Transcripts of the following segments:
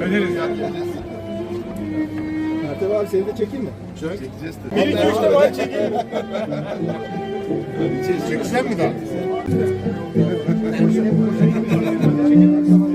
Önerin ya. Ertem abi seni de çekeyim mi? Çekeceğiz de. Bir iki üç çekeyim. Çekeceğim mi daha?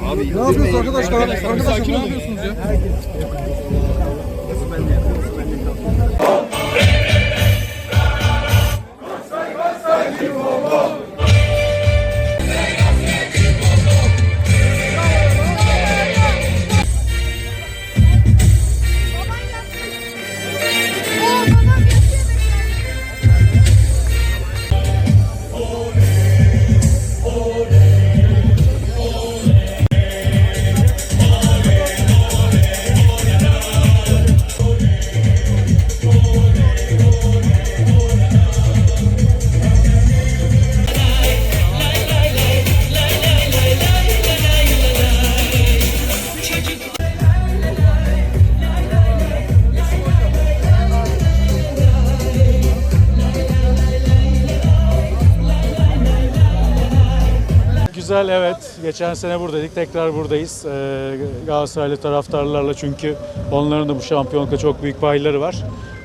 Ne yapıyorsunuz arkadaşlar? Arkadaşlar ne yapıyorsunuz ya? Güzel evet. Geçen sene buradaydık. Tekrar buradayız. Ee, Galatasaraylı taraftarlarla çünkü onların da bu şampiyonlukta çok büyük payları var.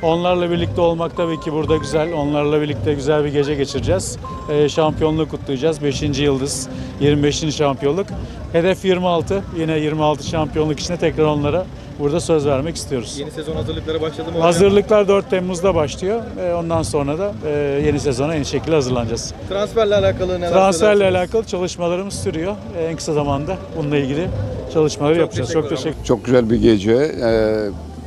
Onlarla birlikte olmak tabii ki burada güzel. Onlarla birlikte güzel bir gece geçireceğiz. Ee, şampiyonluğu kutlayacağız. 5. yıldız, 25. şampiyonluk. Hedef 26. Yine 26 şampiyonluk içinde tekrar onlara burada söz vermek istiyoruz. Yeni sezon hazırlıkları başladı mı? Hazırlıklar 4 Temmuz'da başlıyor. Ee, ondan sonra da e, yeni sezona en şekilde hazırlanacağız. Transferle alakalı neler Transferle alakalı çalışmalarımız sürüyor. En kısa zamanda bununla ilgili çalışmaları yapacağız. Çok teşekkür Çok güzel bir gece.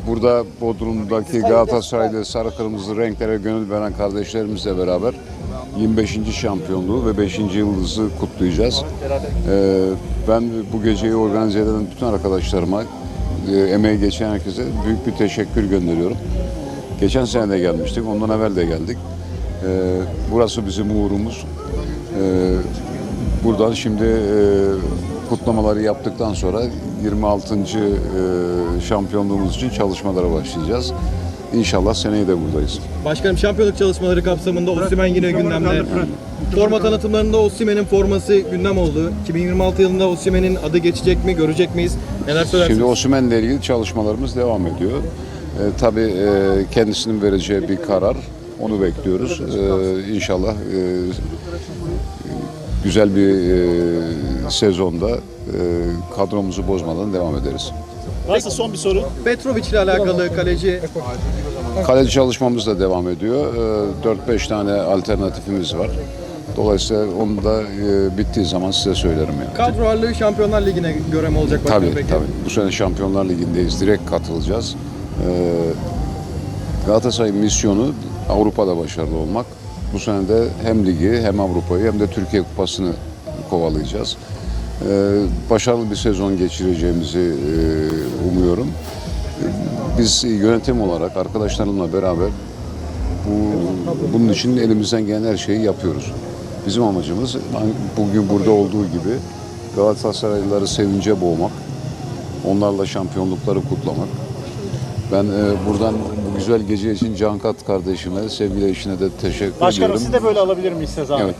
Burada Bodrum'daki Galatasaray'da sarı kırmızı renklere gönül veren kardeşlerimizle beraber 25. şampiyonluğu ve 5. yıldızı kutlayacağız. Ee, ben bu geceyi organize eden bütün arkadaşlarıma, e, emeği geçen herkese büyük bir teşekkür gönderiyorum. Geçen sene de gelmiştik, ondan evvel de geldik. Ee, burası bizim uğrumuz. Ee, buradan şimdi e, kutlamaları yaptıktan sonra 26. e, şampiyonluğumuz için çalışmalara başlayacağız. İnşallah seneye de buradayız. Başkanım şampiyonluk çalışmaları kapsamında Osimhen yine gündemde. Forma tanıtımlarında Osimhen'in forması gündem oldu. 2026 yılında Osimhen'in adı geçecek mi, görecek miyiz? Neler söylersiniz? Şimdi Osimhen'le ilgili çalışmalarımız devam ediyor. E, tabii e, kendisinin vereceği bir karar, onu bekliyoruz. E, inşallah e, güzel bir e, sezonda e, kadromuzu bozmadan devam ederiz. Varsa son bir soru. Petrovic ile alakalı kaleci Kaleci çalışmamız da devam ediyor. E, 4-5 tane alternatifimiz var. Dolayısıyla onu da e, bittiği zaman size söylerim yani. kadro ağırlığı Şampiyonlar Ligi'ne göre mi olacak başkanım Tabii peki? tabii. Bu sene Şampiyonlar Ligi'ndeyiz. Direkt katılacağız. Ee, Galatasaray misyonu Avrupa'da başarılı olmak. Bu sene de hem ligi hem Avrupa'yı hem de Türkiye Kupası'nı kovalayacağız. Ee, başarılı bir sezon geçireceğimizi e, umuyorum. Biz yönetim olarak arkadaşlarımla beraber bu, bunun için elimizden gelen her şeyi yapıyoruz. Bizim amacımız bugün burada olduğu gibi Galatasaraylıları sevince boğmak, onlarla şampiyonlukları kutlamak. Ben e, buradan bu güzel gece için Cankat kardeşime, sevgili eşine de teşekkür Başkanım ediyorum. siz de böyle alabilir miyiz Sezan? Evet.